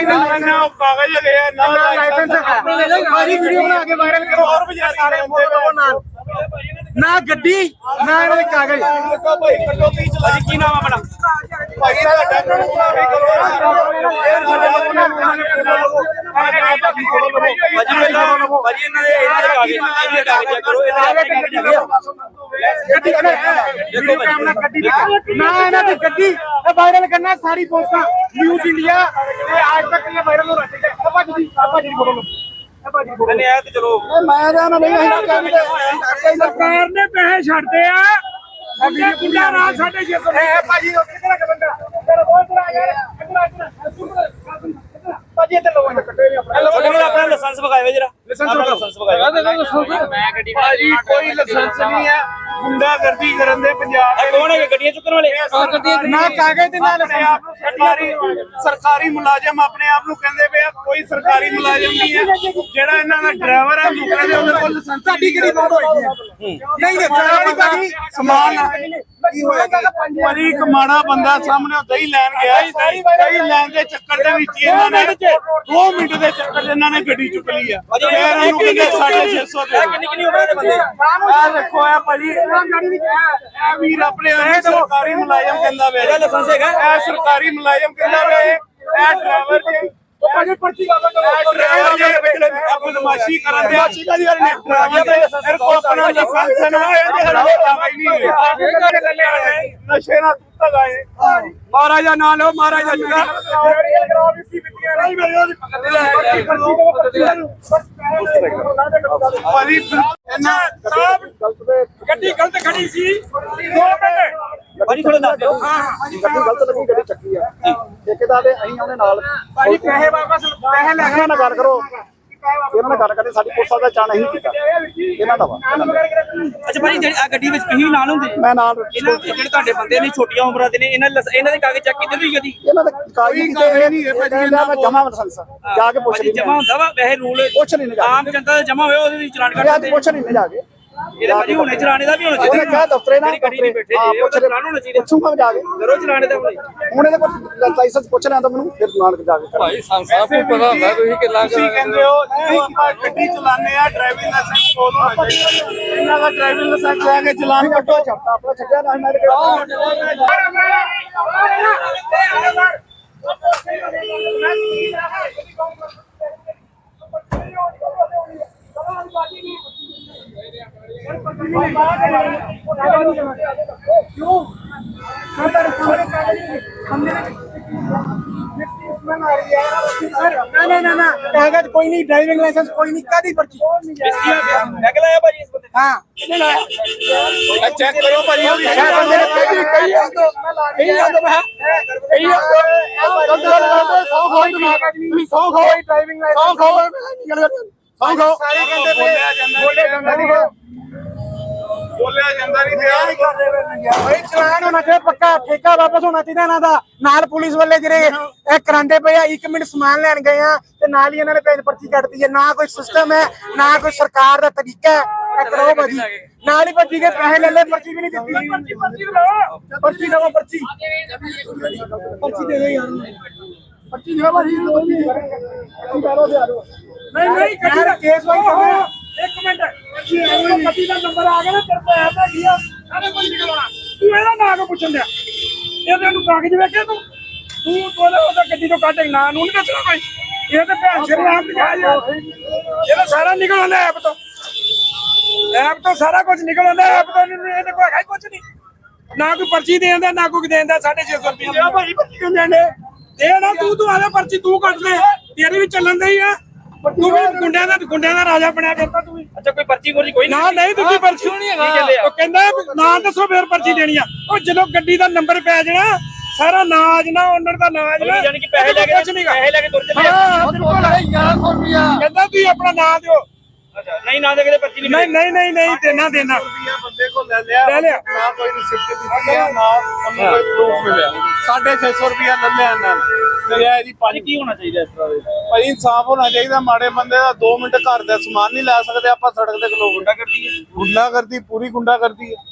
ਨਾ ਨਾ ਕਾਗਜ਼ ਹੈਗੇ ਆ ਨਾ ਲਾਇਸੈਂਸ ਹੈ ਸਾਰੀ ਵੀਡੀਓ ਬਣਾ ਕੇ ਵਾਇਰਲ ਕਰੋ। ਹੋਰ ਬਾਜ਼ਾਰ ਸਾਰੇ ਫੋਟੋ ਨਾਲ ਨਾ ਗੱਡੀ ਨਾ ਇਹਨਾਂ ਦੇ ਕਾਗਜ਼ ਭਾਈ ਕੀ ਚਲਾ ਭਾਜੀ ਕੀ ਨਾਮ ਆਪਣਾ ਭਾਈ ਤੁਹਾਡਾ ਕਾਨੂੰਨ ਵੀ ਕਰੋ ਇਹ ਭਾਜੀ ਪਹਿਲਾਂ ਭਾਜੀ ਇਹਨਾਂ ਦੇ ਇਹਨਾਂ ਦੇ ਕਾਗਜ਼ ਇਹਨਾਂ ਦੇ ਕਾਗਜ਼ ਚੈੱਕ ਕਰੋ ਇਹਨਾਂ ਦੇ ਕਾਗਜ਼ ਹੈਗੇ ਆ ਗੱਡੀ ਦੇਖੋ ਕੈਮਰਾ ਗੱਡੀ ਦੀ ਨਾ ਇਹਨਾਂ ਦੀ ਗੱਡੀ ਇਹ ਵਾਇਰਲ ਕਰਨਾ ਸਾਰੀ ਪੋਸਟਾਂ ਨਿਊਜ਼ ਇੰਡੀਆ ਤੇ ਅੱਜ ਤੱਕ ਇਹ ਵਾਇਰਲ ਹੋ ਰਹੀ ਹੈ ਆਪਾਂ ਜੀ ਆਪਾਂ ਜੀ ਫੋਟੋ ਨਹੀਂ ਇਹ ਤੇ ਚਲੋ। ਮੈਂ ਜਾਣਾ ਨਹੀਂ ਅਸੀਂ ਕਹਿੰਦੇ ਸਰਕਾਰ ਨੇ ਪੈਸੇ ਛੱਡਦੇ ਆ। ਅੱਗੇ ਕਿੰਨਾ ਰਾਤ ਸਾਡੇ 600 ਇਹ ਭਾਜੀ ਉਹ ਕਿਹੜਾ ਕਿ ਬੰਦਾ? ਤੇਰਾ ਬਹੁਤ ਬੜਾ ਯਾਰ ਕਿੰਨਾ ਕਿੰਨਾ? ਭਾਜੀ ਇੱਥੇ ਲੋਕਾਂ ਨੇ ਕੱਟੇ ਨੇ ਆਪਣਾ। ਲਾਇਸੈਂਸ ਵਿਖਾਇਓ ਜਰਾ। ਲਾਇਸੈਂਸ ਵਿਖਾਇਓ। ਭਾਜੀ ਕੋਈ ਲਾਇਸੈਂਸ ਨਹੀਂ ਹੈ। ਗੁੰਡਾਗਰਦੀ ਕਰਨ ਦੇ ਪੰਜਾਬ ਇਹ ਕੌਣ ਹੈਗੇ? ਗੱਡੀਆਂ ਚੁੱਕਣ ਵਾਲੇ? ਨਾ ਕਾਗਜ਼ ਤੇ ਨਾ ਆਪਣੇ ਆਪ ਨੂੰ ਸਰਕਾਰੀ ਸਰਕਾਰੀ ਮੁਲਾਜ਼ਮ ਆਪਣੇ ਆਪ ਨੂੰ ਕਹਿੰਦੇ ਪਏ ਆ ਕੋਈ ਸਰਕਾਰੀ ਮੁਲਾਜ਼ਮ ਨਹੀਂ ਹੈ। ਜਿਹੜਾ ਇਹਨਾਂ ਦਾ ਡਰਾਈਵਰ ਹੈ ਮੁਕਰੇ ਦੇ ਉਹਦੇ ਕੋਲ ਲਾਇਸੈਂਸ ਸਾਡੀ ਕਿਹੜੀ ਬਾਤ ਹੋਈ ਹੈ। ਨਹੀਂ ਨਹੀਂ ਭਾਜੀ ਸਮਾਨ ਕੀ ਹੋਇਆ ਭਾਜੀ ਇੱਕ ਮਾੜਾ ਬੰਦਾ ਸਾਹਮਣੇ ਉਹ ਦਹੀਂ ਲੈਣ ਗਿਆ ਸੀ। ਦਹੀਂ ਲੈਣ ਦੇ ਚੱਕਰ ਦੇ ਵਿੱਚ ਹੀ ਇਹਨਾਂ ਨੇ 2 ਮਿੰਟ ਦੇ ਚੱਕਰ 'ਚ ਇਹਨਾਂ ਨੇ ਗੱਡੀ ਚੁੱਕ ਲਈ ਆ। ਫਿਰ ਇਹਨੂੰ ਕਹਿੰਦੇ 650 ਦੇ। ਕਿੰਨੀ ਕਿੰਨੀ ਉਮਰ ਦੇ ਬੰਦੇ ਆ। ਦੇਖੋ ਆ ਭਾਜੀ ਇਹ ਵੀਰ ਆਪਣੇ ਸਰਕਾਰੀ ਮੁਲਾਜ਼ਮ ਕਹਿੰਦਾ ਵੇ। ਇਹਦਾ ਲਾਇਸੈਂਸ ਹੈਗਾ। ਇਹ ਸਰਕਾਰੀ ਮੁਲਾਜ਼ਮ ਕਹਿੰਦਾ ਵੇ ਇਹ ਡਰਾਈਵਰ ਜੀ ਭਾਜੀ ਪਰਚੀ ਜੀ ਆਪਣੀ ਨਮਾਸ਼ੀ ਕਰਨ ਦੇ ਮਾਸ਼ੀ ਕਾ ਯਾਰ ਨੇ। ਡਰਾਈਵਰ ਦੇ ਸਰ ਕੋ ਆਪਣਾ ਲਾਇਸੈਂਸ ਨਾ ਇਹਦੇ ਹਰਾਮ ਕਾਗਜ਼ ਨਹੀਂ ਹੋਏ ਨਸ਼ੇ ਨਾਲ ਤੁੱਤਾ ਗਏ ਮਹਾਰਾਜਾ ਨਾ ਲਓ ਮਹਾਰਾਜਾ ਜੁਗਾ ਭਾਜੀ ਇਹਨਾਂ ਗੱਡੀ ਗਲਤ ਖੜੀ ਸੀ। 2 ਮਿੰਟ। ਭਾਜੀ ਥੋੜਾ ਦੱਸ ਦਿਓ। ਗੱਡੀ ਗਲਤ ਲੱਗੀ ਗੱਡੀ ਚੱਕੀ ਆ। ਠੇਕੇਦਾਰ ਦੇ ਅਸੀਂ ਉਹਦੇ ਨਾਲ ਭਾਜੀ ਪੈਸੇ ਵਾਪਸ ਪੈਸੇ ਲੈ ਇਹਨਾਂ ਨਾਲ ਗੱਲ ਕਰੋ। ਇਹਨਾਂ ਨਾਲ ਗੱਲ ਕਰਕੇ ਸਾਡੀ ਪੁਲਿਸ ਦਾ ਚਾਹ ਨਹੀਂ ਕੀਤਾ। ਇਹਨਾਂ ਦਾ ਵਾ। ਅੱਛਾ ਭਾਜੀ ਜਿਹੜੀ ਆ ਗੱਡੀ ਵਿੱਚ ਤੁਸੀਂ ਨਾਲ ਹੁੰਦੇ? ਮੈਂ ਨਾਲ ਇਹਨਾਂ ਜਿਹੜੇ ਤੁਹਾਡੇ ਬੰਦੇ ਨੇ ਛੋਟੀਆਂ ਉਮਰਾਂ ਦੇ ਨੇ ਇਹਨਾਂ ਇਹਨਾਂ ਦੇ ਕਾਗਜ਼ ਚੈੱਕ ਕੀਤੇ ਤੁਸੀਂ ਕਦੀ? ਇਹਨਾਂ ਦਾ ਕਾਗਜ਼ ਨਹੀਂ ਕਾਗਜ਼ ਨਹੀਂ ਹੈ ਭਾਜੀ, ਇਹਨਾਂ ਦਾ ਜਮਾ ਲਾਇਸੈਂਸ ਜਾ ਕੇ ਪੁੱਛ ਲਈ ਜਮਾ ਹੁੰਦਾ ਵਾ ਵੈਸੇ ਰੂਲ ਪੁੱਛ ਲਈ ਨਾ ਜਾ ਆਮ ਜਨਤਾ ਦਾ ਜਮਾ ਹੋਇਆ ਉਹਦੇ ਵਿੱਚ ਚਲਾਨ ਕੱਟ ਕੇ ਦਿੰਦੇ ਪੁੱਛ ਲਈ ਨਾ ਜਾ ਕੇ। ਇਹਦੇ ਭਾਜੀ ਹੁਣੇ ਚਲਾਣੇ ਦਾ ਵੀ ਹੋਣਾ ਉਹਨੇ ਚਾਹੀਦਾ ਕਿਹਾ ਦਫ਼ਤਰੇ ਨਾਲ ਨਹੀਂ ਬੈਠੇ ਹਾਂ, ਜੇ ਲੈ। ਚਲਾਨ ਹੋਣਾ ਚਾਹੀਦਾ ਪੁੱਛੂਗਾ ਮੈਂ ਜਾ ਕੇ ਕਰੋ ਚਲਾਣੇ ਦਾ ਹੁਣੇ ਹੁਣ ਇਹਦੇ ਕੋਲ ਲਾਇਸੈਂਸ ਪੁੱਛ ਲਿਆ ਤਾਂ ਮੈਨੂੰ ਫਿਰ ਨਾਲ ਜਾ ਕੇ ਕਰਾਂਗੇ। ਤੁਸੀਂ ਕਹਿੰਦੇ ਹੋ ਜਦੋਂ ਆਪਾਂ ਗੱਡੀ ਚਲਾਉਂਦੇ ਆ ਡਰਾਈਵਿੰਗ ਲਾਇਸੈਂਸ ਕੋਲ ਹੋਣਾ ਚਾਹੀਦਾ ਇਹਨਾਂ ਦਾ ਡਰਾਈਵਿੰਗ ਲਾਇਸੈਂਸ ਲੈ ਕੇ ਚਲਾਨ ਕੱਟੋ ਛੱਡਤਾ ਆਪਣਾ ਛੱਡਿਆ ਨਾ ਮੈਂ ਕਿਹੜਾ ਨਾ ਨਾ ਨਾ ਨਾ ਕਾਗਜ਼ ਕੋਈ ਨਹੀਂ ਡਰਾਈਵਿੰਗ ਲਾਇਸੈਂਸ ਕੋਈ ਨਹੀਂ ਕਾਦੀ ਪਰਚੀ ਮੈਂ ਕਿ ਲਾਇਆ ਭਾਜੀ ਇਸ ਬੰਦੇ ਹਾਂ ਚੈੱਕ ਕਰੋ ਭਾਜੀ ਉਹਦੀ ਇਹ ਬੰਦੇ ਨੇ ਕਹੀ ਕਹੀ ਆਂਦੋ ਕਹੀ ਆਂਦੋ ਮੈਂ ਕਹੀ ਆਂਦੋ ਸੌ ਖਾਓ ਤੁਸੀਂ ਸੌ ਖਾਓ ਡਰਾਈਵਿੰਗ ਲਾਇਸੈਂਸ ਸੌ ਖਾਓ ਸੌ ਖਾਓ ਸਾਰੇ ਕਹਿੰਦੇ ਬੋਲਿਆ ਜਾਂਦਾ ਬੋਲੇ ਜਾਂਦਾ ਨਹੀਂ ਬੋਲਿਆ ਜਾਂਦਾ ਨਹੀਂ ਪਿਆ। ਭਾਈ ਚਲਾਨ ਹੋਣਾ ਚਾਹੀਦਾ ਪੱਕਾ ਠੇਕਾ ਵਾਪਸ ਹੋਣਾ ਚਾਹੀਦਾ ਇਹਨਾਂ ਦਾ। ਨਾਲ ਪੁਲਿਸ ਵਾਲੇ ਜਿਹੜੇ ਇਹ ਕਰਾਂਦੇ ਪਏ ਆ 1 ਮਿੰਟ ਸਮਾਨ ਲੈਣ ਗਏ ਆ ਤੇ ਨਾਲ ਹੀ ਇਹਨਾਂ ਨੇ ਪੈਨ ਪਰਚੀ ਕੱਟਦੀ ਹੈ ਨਾ ਕੋਈ ਸਿਸਟਮ ਹੈ ਨਾ ਕੋਈ ਸਰਕਾਰ ਦਾ ਤਰੀਕਾ ਹੈ। ਇਹ ਕਰੋ ਭਾਜੀ। ਨਾਲ ਹੀ ਭੱਜੀ ਕੇ ਪੈਸੇ ਲੈ ਲੈ ਪਰਚੀ ਵੀ ਨਹੀਂ ਦਿੱਤੀ। ਪਰਚੀ ਪਰਚੀ ਲਓ ਪਰਚੀ ਲਓ ਪਰਚੀ। ਪਰਚੀ ਦੇ ਦੇ ਯਾਰ। ਪਰਚੀ ਦਿਓ ਭਾਜੀ। ਨਹੀਂ ਨਹੀਂ ਕੇਸ ਵਾਈ ਕਰਨਾ ਇਹ ਪਤੀ ਦਾ ਨੰਬਰ ਆ ਗਿਆ ਨਾ ਤੇਰੇ ਕੋਲ ਐਪ ਹੈਗੀ ਆ? ਸਾਰੇ ਕੁਝ ਨਿਕਲਣਾ ਤੂੰ ਇਹਦਾ ਨਾਂ ਕਿਉਂ ਪੁੱਛਣ ਦਿਆ ਇਹ ਤੈਨੂੰ ਕਾਗਜ਼ ਵੇਖਿਆ ਤੂੰ? ਤੂੰ ਕੋਲੇ ਉਹਦਾ ਗੱਡੀ ਤੋਂ ਕੱਢ ਨਾਂ ਨੂੰ ਨਹੀਂ ਦੱਸਣਾ ਕੋਈ। ਇਹ ਤਾਂ ਭੈਣ ਸਿਰ ਆਪ ਲਿਖਿਆ ਯਾਰ। ਇਹ ਤਾਂ ਸਾਰਾ ਨਿਕਲ ਆਉਂਦਾ ਐਪ ਤੋਂ। ਐਪ ਤੋਂ ਸਾਰਾ ਕੁਝ ਨਿਕਲ ਆਉਂਦਾ ਐਪ ਤੋਂ ਇਹਦੇ ਕੋਲ ਹੈਗਾ ਹੀ ਕੁਝ ਨਹੀਂ ਨਾ ਕੋਈ ਪਰਚੀ ਦੇ ਦਿੰਦਾ ਨਾ ਕੋਈ ਦੇਂਦਾ 650 ਰੁਪਏ ਆ ਭਾਈ ਪਰਚੀ ਕਿਉਂ ਦੇਣੇ ਦੇ ਨਾ ਤੂੰ ਤੂੰ ਆਲੇ ਪਰਚੀ ਤੂੰ ਕੱਟ ਲੈ ਤੇਰੀ ਵੀ ਚੱਲਣ ਦੇ ਹੀ ਆ। ਤੂੰ ਵੀ ਗੁੰਡਿਆਂ ਦਾ ਗੁੰਡਿਆਂ ਦਾ ਰਾਜਾ ਬਣਿਆ ਫਿਰਦਾ ਤੂੰ ਵੀ। ਅੱਛਾ ਕੋਈ ਪਰਚੀ ਕੋਈ ਕੋਈ ਨਾ ਨਹੀਂ ਦੂਜੀ ਪਰਚੀ ਨਹੀਂ ਕਹਿੰਦੇ ਆ? ਉਹ ਕਹਿੰਦਾ ਨਾ ਦੱਸੋ ਫੇਰ ਪਰਚੀ ਦੇਣੀ ਆ। ਉਹ ਜਦੋਂ ਗੱਡੀ ਦਾ ਨੰਬਰ ਪੈ ਜਾਣਾ ਸਾਰਾ ਨਾਜ ਨਾ ਉਹਨਾਂ ਦਾ ਨਾਜ ਨਾ ਯਾਨੀ ਕਿ ਪੈਸੇ ਲੈ ਕੇ ਕੁਝ ਨਹੀਂਗਾ ਪੈਸੇ ਲੈ ਕੇ ਤੁਰ ਆ। ਹਾਂ। ਬਿਲਕੁਲ 1100 ਰੁਪਿਆ ਕਹਿੰਦਾ ਤੁਸੀਂ ਆਪਣਾ ਨਾਂ ਦਿਓ। ਅੱਛਾ ਨਹੀਂ ਨਾ ਦੇ ਕੇ ਪਰਚੀ ਨਹੀਂ ਨਹੀਂ ਨਹੀਂ ਨਹੀਂ ਨਹੀਂ ਦੇਣਾ ਦੇਣਾ। ਰੁਪਈਆ ਬੰਦੇ ਕੋਲ ਲੈ ਲਿਆ। ਲੈ ਲਿਆ। ਨਾ ਕੋਈ ਰਿਸਿਪਟ ਦਿੱਤੀ ਹੈ ਨਾ ਉਹਨੂੰ ਕੋਈ ਪ੍ਰੂਫ ਮਿਲਿਆ। 650 ਰੁਪਈਆ ਲੈ ਲਿਆ ਇਹਨਾਂ ਨੇ। ਤੇ ਇਹ ਜੀ ਭਾਜੀ ਕੀ ਹੋਣਾ ਚਾਹੀਦਾ ਇਸ ਤਰ੍ਹਾਂ ਦੇ? ਭਾਈ ਇਨਸਾਫ ਹੋਣਾ ਚਾਹੀਦਾ। ਮਾੜੇ ਬੰਦੇ ਦਾ 2 ਮਿੰਟ ਘਰ ਦਾ ਸਮਾਨ ਨਹੀਂ ਲੈ ਸਕਦੇ। ਆਪਾਂ ਸੜਕ ਤੇ ਖਲੋ ਗੁੰਡਾ ਕਰਦੀ ਹੈ। ਗੁੰਡਾ ਕਰਦੀ ਪੂਰੀ ਗੁੰਡਾ ਕਰਦੀ ਹੈ।